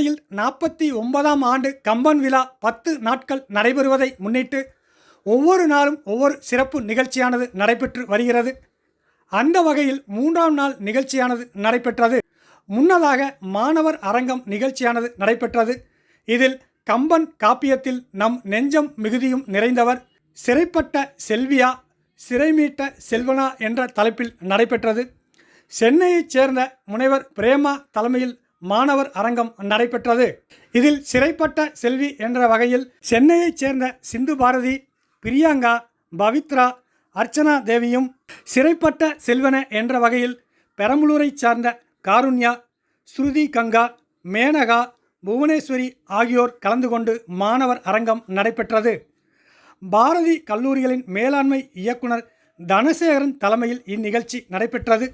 சென்னையில் நாற்பத்தி ஒன்பதாம் ஆண்டு கம்பன் விழா பத்து நாட்கள் நடைபெறுவதை முன்னிட்டு ஒவ்வொரு நாளும் ஒவ்வொரு சிறப்பு நிகழ்ச்சியானது நடைபெற்று வருகிறது. அந்த வகையில் மூன்றாம் நாள் நிகழ்ச்சியானது நடைபெற்றது. முன்னதாக மாணவர் அரங்கம் நிகழ்ச்சியானது நடைபெற்றது. இதில் கம்பன் காப்பியத்தில் நம் நெஞ்சம் மிகுதியும் நிறைந்தவர் சிறைப்பட்ட செல்வியா சிறைமீட்ட செல்வனா என்ற தலைப்பில் நடைபெற்றது. சென்னையைச் சேர்ந்த முனைவர் பிரேமா தலைமையில் மாணவர் அரங்கம் நடைபெற்றது. இதில் சிறைப்பட்ட செல்வி என்ற வகையில் சென்னையைச் சேர்ந்த சிந்து பாரதி பிரியங்கா பவித்ரா அர்ச்சனா தேவியும் சிறைப்பட்ட செல்வன என்ற வகையில் பெரம்பலூரைச் சார்ந்த காருண்யா ஸ்ருதி கங்கா மேனகா புவனேஸ்வரி ஆகியோர் கலந்து கொண்டு மாணவர் அரங்கம் நடைபெற்றது. பாரதி கல்லூரிகளின் மேலாண்மை இயக்குனர் தனசேகரன் தலைமையில் இந்நிகழ்ச்சி நடைபெற்றது.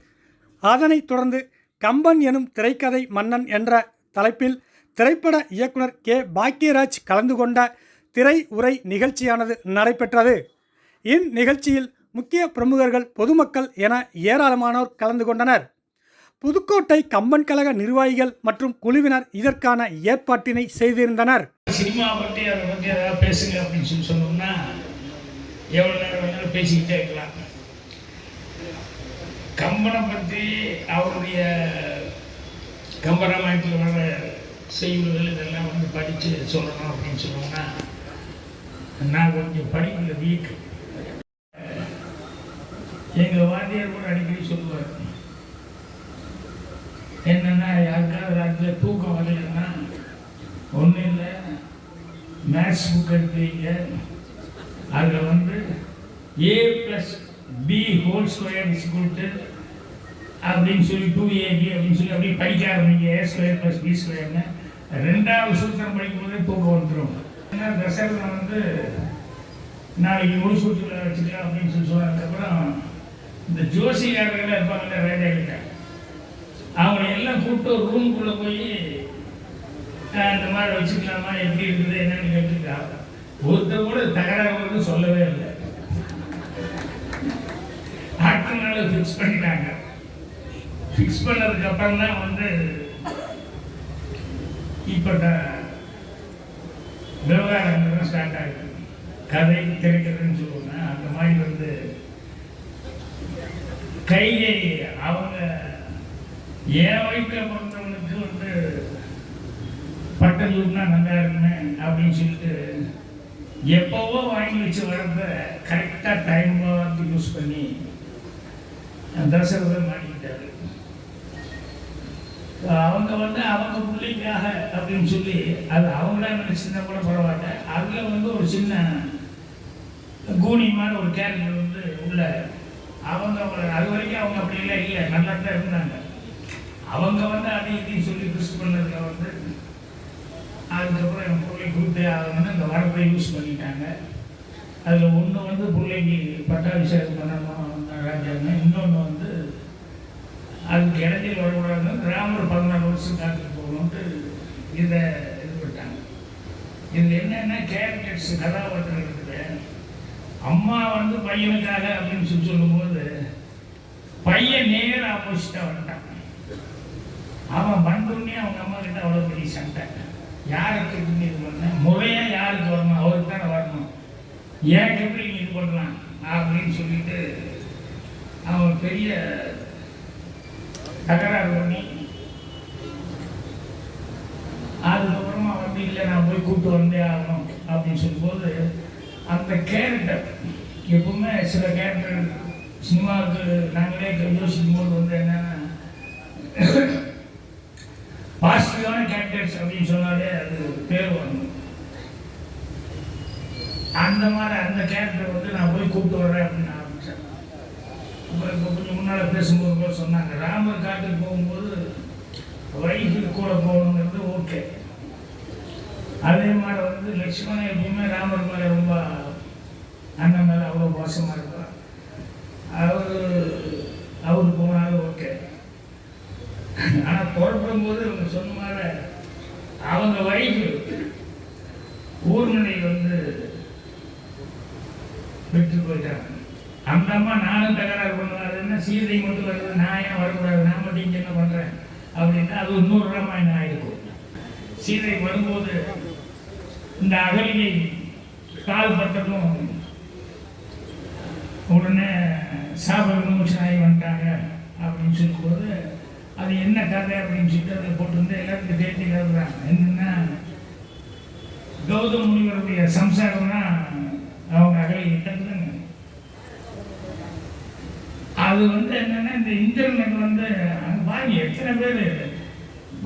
அதனைத் தொடர்ந்து கம்பன் எனும் திரைக்கதை மன்னன் என்ற தலைப்பில் திரைப்பட இயக்குனர் கே. பாக்யராஜ் கலந்து கொண்ட திரை உரை நிகழ்ச்சியானது நடைபெற்றது. இந்நிகழ்ச்சியில் முக்கிய பிரமுகர்கள் பொதுமக்கள் என ஏராளமானோர் கலந்து கொண்டனர். புதுக்கோட்டை கம்பன் கழக நிர்வாகிகள் மற்றும் குழுவினர் இதற்கான ஏற்பாட்டினை செய்திருந்தனர். சினிமா பற்றி அதை பற்றி ஏதாவது பேசுங்க அப்படின்னு சொல்லி சொன்னோம்னா எவ்வளோ நேரம் வேணாலும் பேசிக்கிட்டே இருக்கலாம். கம்பனை பற்றி அவருடைய கம்பராமாயணத்தில் வர செய்யுள்கள் இதெல்லாம் வந்து படித்து சொல்லணும் அப்படின்னு சொன்னோம்னா நான் கொஞ்சம் படிப்பில் வீக். எங்கள் வாத்தியார் கூட அடிக்கடி சொல்லுவார் என்னென்னா யாருக்காவது ராத்திரி தூக்கம் வரலன்னா ஒன்றும் இல்லை மேத்ஸ் புக் எடுத்து வைங்க அதில் வந்து A plus B whole square is to அப்படின்னு சொல்லி டூ ஏபி அப்படின்னு சொல்லி அப்படியே படிக்க ஆரம்பிங்க. ஏ ஸ்கொயர் ப்ளஸ் பி ஸ்கொயர்னு ரெண்டாவது சூத்திரம் படிக்கும்போதே தூக்கம் வந்துடும் ஏன்னா தசரதன் வந்து நாளைக்கு ஒரு விட்டு வச்சுக்கலாம் அப்படின்னு சொல்லி சொன்னதுக்கப்புறம் இந்த ஜோசிகாரர்கள் இருப்பாங்கல்ல ராஜா கிட்ட அவங்களை எல்லாம் கூப்பிட்டு ஒரு ரூமுக்குள்ளே போய் அந்த இந்த மாதிரி வச்சுக்கலாமா? எப்படி இருக்குது? என்னன்னு கேட்டுருக்கா ஒருத்தர் கூட தகராறு சொல்லவே இல்லை. ஃபிக்ஸ் பண்ணிட்டாங்க ஃபிக்ஸ் பண்ணதுக்கு அப்புறம் தான் வந்து இப்போ விவகாரங்கள் ஸ்டார்ட் ஆகுது. கதை திரைக்கதைன்னு சொல்லுவாங்க. அந்த மாதிரி வந்து கையை அவங்க என் வயிற்றில் பிறந்தவனுக்கு வந்து பட்டம் சூட்டினா நல்லா இருக்குமே அப்படின்னு சொல்லிட்டு எப்போவோ வாங்கி வச்சு வரப்ப கரெக்டாக டைம் பார்த்து யூஸ் பண்ணி தசரதன் மாட்டிக்கிட்டாரு. அவங்க வந்து அவங்க பிள்ளைக்காக அப்படின்னு சொல்லி அது அவங்களா நினைச்சிருந்தா கூட பரவாயில்ல. அதில் வந்து ஒரு சின்ன கூனி ஒரு கேரக்டர் வந்து உள்ள அவங்க அது வரைக்கும் அவங்க அப்படி இல்லை நல்லா தான் இருந்தாங்க. அவங்க வந்து அதை இதையும் சொல்லி ட்விஸ்ட் பண்ணதில் வந்து அதுக்கப்புறம் என் பிள்ளை கொடுத்தே ஆகணும்னு இந்த வரப்பை யூஸ் பண்ணிட்டாங்க. அதில் ஒன்று வந்து பிள்ளைக்கு பட்டாபிஷேகம் பண்ணணும் ராஜாங்க இன்னொன்று வந்து அதுக்கு இடையில் வரக்கூடாதுன்னு கிராமர் பதினாலு வருஷம் காத்துட்டு போகணுன்ட்டு இதை இது பண்ணிட்டாங்க. இதில் என்னென்ன கேரக்டர்ஸ் கதாபாத்திரம் இருக்குது அம்மா வந்து பையனுக்காக அப்படின்னு சொல்லி சொல்லும்போது பையன் நேர ஆப்போசிட்டாக வந்துட்டான். அவன் வந்தோடனே அவங்க அம்மா கிட்ட அவ்வளோ பெரிய சண்டை. யாரை திட்டு இது பண்ண? முறையாக யாருக்கு வரணும்? அவருக்கு தானே வரணும். ஏன் எப்படி நீ இது பண்ணலாம்? அப்படின்னு சொல்லிட்டு அவன் பெரிய தகராறு பண்ணி அதுக்கப்புறமா வந்து இல்லை நான் போய் கூப்பிட்டு வந்தே ஆகணும் அப்படின்னு சொல்லும்போது அந்த கேரக்டர் எப்பவுமே சில கேரக்டர் சினிமாவுக்கு நாங்களே யோசிக்கும் போது வந்து என்னன்னா பாசிட்டிவான கேரக்டர்ஸ் அப்படின்னு சொன்னாலே அது பேர் வரணும் அந்த மாதிரி அந்த கேரக்டர் வந்து நான் போய் கூப்பிட்டு வர்றேன் அப்படின்னு இப்போ கொஞ்சம் முன்னால் பேசும்போது கூட சொன்னாங்க. ராமர் காட்டுக்கு போகும்போது வைஃபு கூட போகணுங்கிறது ஓகே. அதே மாதிரி வந்து லக்ஷ்மணன் எப்பவுமே ராமர் மேலே ரொம்ப அண்ணன் மேலே அவ்வளோ மோசமாக இருப்பார். அவர் அவர் போனாலும் ஓகே ஆனால் புறப்படும் போது அவங்க சொன்ன மாதிரி அவங்க வைஃபு ஊர்மனை வந்து விட்டு போயிட்டாங்க அந்த அம்மா நானும் தகராறு பண்ணுவாருன்னா சீதை மட்டும் வருது நான் ஏன் வரக்கூடாது நான் மட்டும் இங்கே என்ன பண்ணுறேன் அப்படின்னா அது ஒரு நூறு ராமாயணம் ஆயிருக்கும் சீதை வரும்போது இந்த அகலியை கால் பட்டதும் உடனே சாப விமோசனாகி வந்துட்டாங்க அப்படின்னு சொல்லும்போது அது என்ன கதை அப்படின்னு சொல்லிட்டு அதில் போட்டிருந்து எல்லாத்துக்கும் தெரிஞ்ச கதை என்னென்னா கௌதம் முனிவருடைய சம்சாரம்னா அவங்க அகலி கிட்டதுங்க அது வந்து என்னன்னா இந்த இந்திரனுக்கு வந்து அங்க பாருங்க எத்தனை பேர்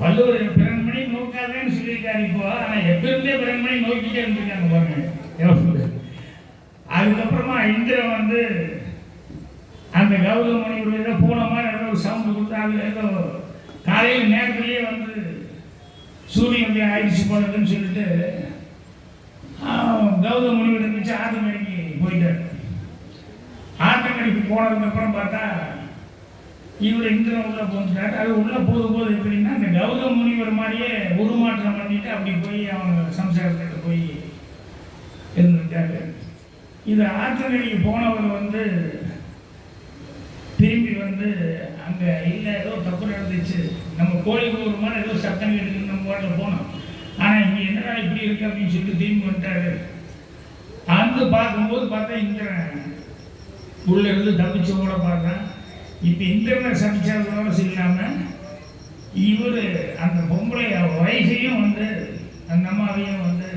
வள்ளுவர் பிறன்மணி நோக்காதேன்னு சொல்லியிருக்காரு இப்போ. ஆனால் எப்பிருந்தே பிறன்மணி நோக்கிட்டே இருந்திருக்காங்க பாருங்க. அதுக்கப்புறமா இந்திரன் வந்து அந்த கௌதம முனிவர் ஏதோ போன மாதிரி ஏதோ ஒரு சவுண்டு கொடுத்து அதில் ஏதோ காலையில் நேரத்துலேயே வந்து சூரியன் ஆயிடுச்சு போனதுன்னு சொல்லிட்டு ஆஹ், கௌதம முனிவர் இருந்துச்சு ஆத்தமணிக்கு போயிட்டார். ஆத்தங்கரைக்கு போனதுக்கப்புறம் பார்த்தா இவர் இந்திரன் உள்ள போந்துட்டாரு அது உள்ள போது போது எப்படின்னா இந்த கௌதம் முனிவர் மாதிரியே உருமாற்றம் பண்ணிட்டு அப்படி போய் அவங்க சம்சாரத்தில் போய் இருந்துட்டாரு. இது ஆற்றலைக்கு போனவர் வந்து திரும்பி வந்து அங்கே இல்லை ஏதோ தப்பு நடந்துச்சு. நம்ம கோழிக்கூர் மாதிரி ஏதோ சத்தம் கேட்டுக்கு நம்ம வாட்டில் போனோம். ஆனால் இங்கே என்னடா இப்படி இருக்கு அப்படின்னு சொல்லிட்டு திரும்பி வந்துட்டாரு. அங்கே பார்க்கும்போது பார்த்தா இந்திரன் உள்ளே இருந்து தப்பிச்சு கூட பார்த்தேன் இப்போ இன்டர்நெட் சமைச்சதோட இல்லாமல் இவர் அந்த பொம்பளை வயசையும் வந்து அந்த அம்மாவையும் வந்து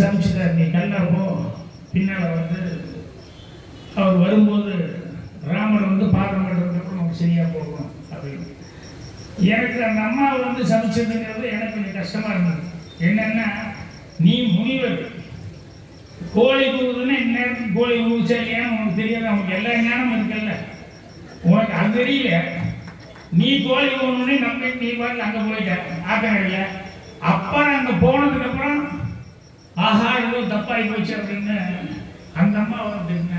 சமைச்சுட்டார் நீ கல்லப்போ பின்னால் வந்து அவர் வரும்போது ராமர் வந்து பாதம் பண்ணுறதுக்கு நமக்கு சரியாக போகணும் அப்படின்னு. எனக்கு அந்த அம்மாவை வந்து சமைச்சதுங்கிறது எனக்கு கொஞ்சம் கஷ்டமாக இருந்தது. என்னென்னா நீ முனிவர் கோழி கூவுதுன்னா நேரத்துக்கு கோழி கூவுச்சா இல்லையான்னு உனக்கு தெரியாது? அவனுக்கு எல்லா ஞானம் இருக்குல்ல. உனக்கு அது தெரியல. நீ கோழி கூவணுன்னே நம்ம நீ பாட்டில் அங்கே போயிட்ட. ஆக்கணையில் அப்பா அங்கே போனதுக்கப்புறம் ஆஹா ஏதோ தப்பாகி போச்சு அப்படின்னு அந்த அம்மா வந்துருங்க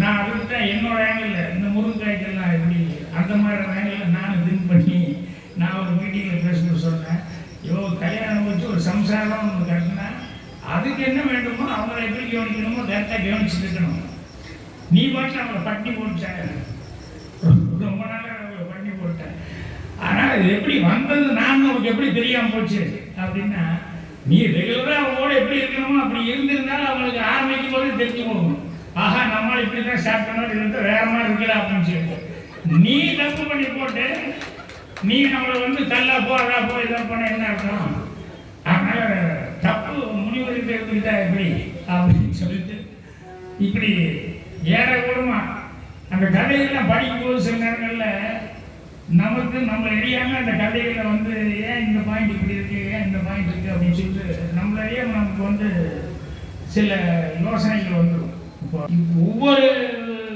நான் அதுக்கிட்ட என்னோட ஆங்கிளில் இந்த முருங்கைக்கெல்லாம் எப்படி? அந்த மாதிரி ஆங்கிளில் நானும் திங்க் பண்ணி நான் ஒரு மீட்டிங்கில் பேசணும்னு சொன்னேன். ஐயோ கல்யாணம் வச்சு ஒரு சம்சாரம் ஒன்று கட்டினா அதுக்கு என்ன வேண்டுமோ அவங்களை எப்படி கவனிக்கணுமோ கரெக்டாக கவனிச்சுட்டு இருக்கணும் நீ பாட்டு அவங்களை பட்டி போட்டுட்டாங்க ரொம்ப நாளாக அவங்களை பண்ணி போட்டேன் ஆனால் இது எப்படி வந்தது நான் உனக்கு எப்படி தெரியாமல் போச்சு? அப்படின்னா நீ ரெகுலராக அவங்களோட எப்படி இருக்கணுமோ அப்படி இருந்திருந்தாலும் அவங்களுக்கு ஆரம்பிக்கும் போது தெரிஞ்சு போகணும் ஆஹா நம்மளால் இப்படி தான் ஸ்டார்ட் பண்ணோம் இது வேற மாதிரி இருக்கல அப்படின்னு சொல்லிட்டு. நீ தப்பு பண்ணி போட்டு நீ நம்மளை வந்து தள்ளா போ அதா போ இதை பண்ண என்ன அர்த்தம். அதனால் தப்பு முனிவர்கிட்ட இருந்துக்கிட்டா எப்படி? அப்படின்னு சொல்லிட்டு இப்படி ஏற கூடமா அந்த கதையெல்லாம் படிக்கும்போது சில நேரங்களில் நமக்கு நம்ம எரியாமல் அந்த கதைகளை வந்து ஏன் இந்த பாயிண்ட் இப்படி இருக்கு? ஏன் இந்த பாயிண்ட் இருக்கு? அப்படின்னு சொல்லிட்டு நம்மளையே நமக்கு வந்து சில யோசனைகள் வந்துடும் இப்போ ஒவ்வொரு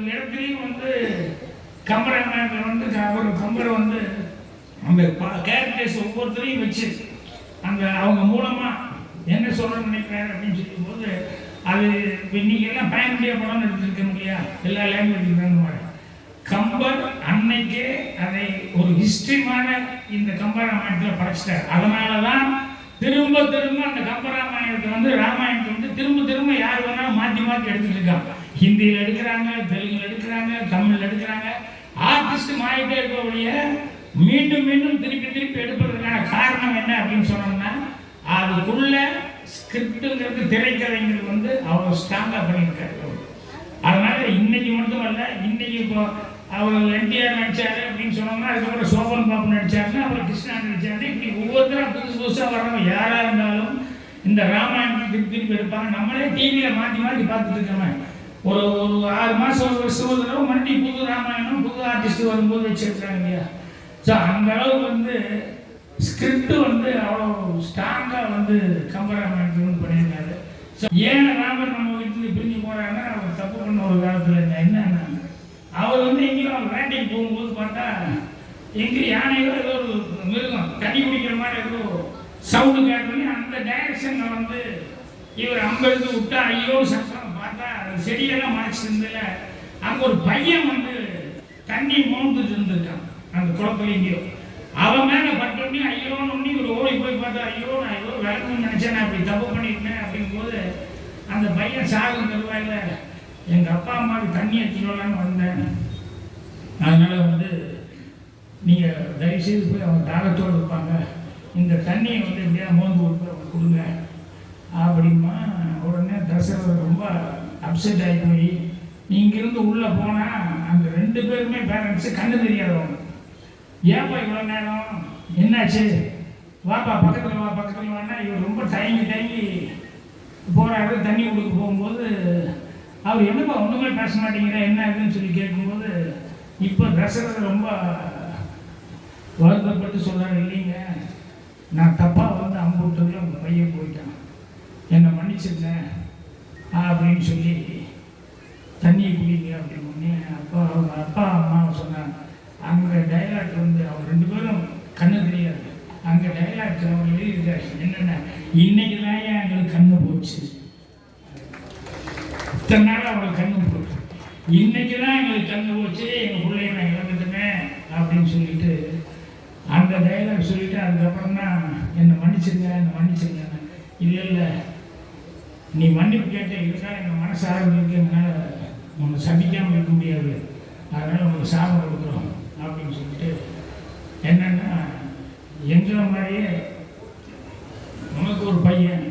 இடத்துலையும் வந்து கம்பராமாயணத்தில் வந்து ஒரு கம்பரை வந்து அந்த கேரக்டர்ஸ் ஒவ்வொருத்தரையும் வச்சு அந்த அவங்க மூலமாக என்ன சொல்ல நினைக்கிறாரு அப்படின்னு சொல்லும்போது அது இப்போ இன்னைக்கு எல்லாம் பேன் படம் எடுத்துருக்க இல்லையா எல்லா லாங்குவேஜ் மாதிரி கம்பர் அன்னைக்கே அதை ஒரு ஹிஸ்டரிமான இந்த கம்பராமாயணத்தில் படைச்சிட்டார். அதனால தான் திரும்ப திரும்ப அந்த கம்பராமாயணத்தை வந்து ராமாயணத்தை வந்து திரும்ப திரும்ப யார் வேணாலும் மாற்றி மாற்றி எடுத்துட்டு இருக்காங்க ஹிந்தியில் எடுக்கிறாங்க தெலுங்குல எடுக்கிறாங்க தமிழில் எடுக்கிறாங்க. ஆர்டிஸ்ட் மாறிட்டே இருக்கக்கூடிய மீண்டும் மீண்டும் திருப்பி திருப்பி எடுப்பதற்கான காரணம் என்ன அப்படின்னு சொன்னோம்னா அதுக்குள்ள ஸ்கிரிப்டுங்கிறது திரைக்கதைங்கிறது வந்து அவ்வளோ ஸ்ட்ராங்காக பண்ணியிருக்காரு. அதனால இன்னைக்கு மட்டுமல்ல இன்னைக்கு இப்போ அவர் என்டிஆர் நடிச்சாரு அப்படின்னு சொன்னோம்னா அதுக்கப்புறம் சோபன் பாபு நடிச்சாருன்னா அப்புறம் கிருஷ்ணா நடிச்சாரு. இப்படி ஒவ்வொருத்தரும் புதுசு புதுசாக வர்றவங்க யாராக இருந்தாலும் இந்த ராமாயணம் திருப்பி திருப்பி எடுப்பாங்க. நம்மளே டிவியில் மாற்றி மாற்றி பார்த்துட்டு இருக்கோமே ஒரு ஒரு ஆறு மாதம் ஒரு வருஷம் தடவை மறுபடியும் புது ராமாயணம் புது ஆர்டிஸ்ட் வரும்போது வச்சிருக்காங்க இல்லையா? ஸோ அந்த அளவுக்கு வந்து ஸ்கிரிப்ட் வந்து அவ்வளோ ஸ்டா வந்து கம்பராமாயணத்தில் வந்து பண்ணியிருக்காரு. ஸோ ஏன் ராமர் நம்ம வீட்டுக்கு பிரிஞ்சு போறாருன்னா அவர் தப்பு பண்ண ஒரு காலத்தில் இருந்தா என்னன்னா அவர் வந்து எங்கேயும் வேட்டைக்கு போகும்போது பார்த்தா எங்கேயும் யானைகளோ ஏதோ ஒரு மிருகம் தண்ணி குடிக்கிற மாதிரி ஏதோ சவுண்டு கேட்டோன்னே அந்த டைரக்ஷனில் வந்து இவர் அம்பெடுத்து விட்டா ஐயோ சத்தம் பார்த்தா அந்த செடியெல்லாம் மறைச்சிருந்ததுல அங்கே ஒரு பையன் வந்து தண்ணி மோந்துட்டு இருந்திருக்கான். அந்த குளத்துல எங்கேயோ. அவன் மேலே பட்டோன்னே ஐயோன்னு ஒரு ஓடி போய் பார்த்தா ஐயோ நான் ஏதோ விளக்கணும்னு நினச்சேன் நான் அப்படி தப்பு பண்ணிட்டேன் அப்படிங்கும்போது அந்த பையன் சாகும் தருவாயில் எங்கள் அப்பா அம்மாவுக்கு தண்ணி எடுத்துக்கலான்னு வந்தேன். அதனால வந்து நீங்கள் தயவுசெய்து போய் அவங்க தாகத்தோடு இருப்பாங்க. இந்த தண்ணியை வந்து எப்படியா மோந்து கொடுத்து அவனுக்கு கொடுங்க. அப்படிமா உடனே தசரதர் ரொம்ப அப்செட் ஆகி போய் நீ இருந்து உள்ளே போனால் அந்த ரெண்டு பேருமே பேரண்ட்ஸு கண்ணு தெரியாதவங்க. ஏன்ப்பா இவ்வளோ நேரம்? என்னாச்சு? வாப்பா பக்கத்தில் வா பக்கத்தில் வான்னா இவர் ரொம்ப தயங்கி தயங்கி போகிறாரு தண்ணி கொடுக்க போகும்போது அவர் என்னப்பா ஒன்றுமே பேச மாட்டேங்கிற என்ன இதுன்னு சொல்லி கேட்கும்போது இப்போ தசரதர் ரொம்ப வருத்தப்பட்டு சொல்கிறாரு இல்லைங்க நான் தப்பாக வந்து அம்புட்டுல உங்கள் பையன் போயிட்டான். என்னை மன்னிச்சிருந்தேன் அப்படின்னு சொல்லி தண்ணியை குடிங்க அப்படின்னு அப்பா அவங்க அப்பா அம்மா சொன்னாங்க. அவங்க ரெண்டு பேரும் கண்ணு தெரியாது. அங்கே டயலாக் அவர் எழுதியிருக்காரு என்னென்ன? இன்னைக்கு தான் ஏன் எங்களுக்கு கண்ணு போச்சு. இத்தனை நாள் அவங்களுக்கு கண்ணு போச்சு இன்னைக்கு தான் எங்களுக்கு கண்ணு போச்சு. எங்கள் பிள்ளைய நான் இழந்துட்டேன் அப்படின்னு சொல்லிட்டு அந்த டைலாக் சொல்லிட்டு அதுக்கப்புறம் தான் என்னை மன்னிச்சிருங்க என்னை மன்னிச்சிருங்க. இல்லை இல்லை. நீ மன்னிப்பு கேட்ட இருந்தால் எங்கள் மனசாக இருக்கு. என்னால் உன்னை சபிக்காமல் இருக்க முடியாது. அதனால் உங்களுக்கு சாபம் கொடுக்குறோம் அப்படின்னு சொல்லிட்டு எங்களை மாதிரியே உனக்கு ஒரு பையன்.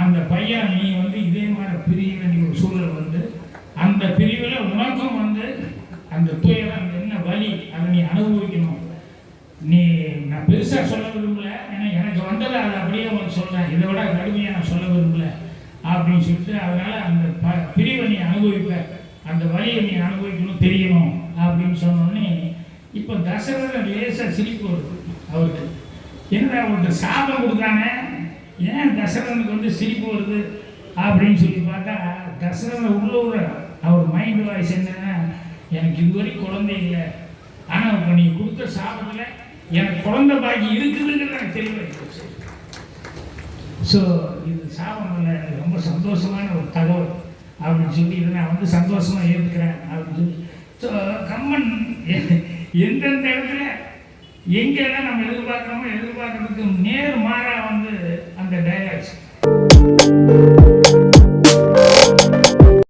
அந்த பையன் நீ வந்து இதே மாதிரி பிரிய வேண்டிய ஒரு சூழல் வந்து அந்த பிரிவில் உனக்கும் வந்து அந்த துயரம் அந்த என்ன வலி அதை நீ அனுபவிக்கணும். நீ நான் பெருசாக சொல்ல விரும்பல ஏன்னா எனக்கு வந்ததை அதை அப்படியே உனக்கு சொல்கிறேன் இதை விட கடுமையாக நான் சொல்ல விரும்பல அப்படின்னு சொல்லிட்டு அதனால் அந்த ப பிரிவை நீ அனுபவிப்ப. அந்த வழியை நீ அனுபவிக்கணும் தெரியணும் அப்படின்னு சொன்னோடனே இப்போ தசரதர் லேசாக சிரிப்பு வருது அவருக்கு. என்னடா அவர்கிட்ட சாபம் கொடுத்தானே ஏன் தசரதனுக்கு வந்து சிரிப்பு வருது? அப்படின்னு சொல்லி பார்த்தா தசரதன் உள்ள உள்ள அவர் மைண்ட் வாய்ஸ் என்னன்னா எனக்கு இதுவரை குழந்தை இல்லை. ஆனால் இப்போ நீ கொடுத்த சாபத்தில் எனக்கு குழந்தை பாக்கி இருக்குதுங்கிறது எனக்கு தெரியல ஸோ இது சாபம் இல்லை எனக்கு ரொம்ப சந்தோஷமான ஒரு தகவல். அப்படின்னு சொல்லி இதை நான் வந்து சந்தோஷமாக ஏற்றுக்கிறேன் அப்படின்னு சொல்லி ஸோ கம்மன் எந்தெந்த இடத்துல எங்கெல்லாம் நம்ம எதிர்பார்க்குறோமோ எதிர்பார்க்கறதுக்கு நேர் மாறாக வந்து அந்த டயலாக்ஸ்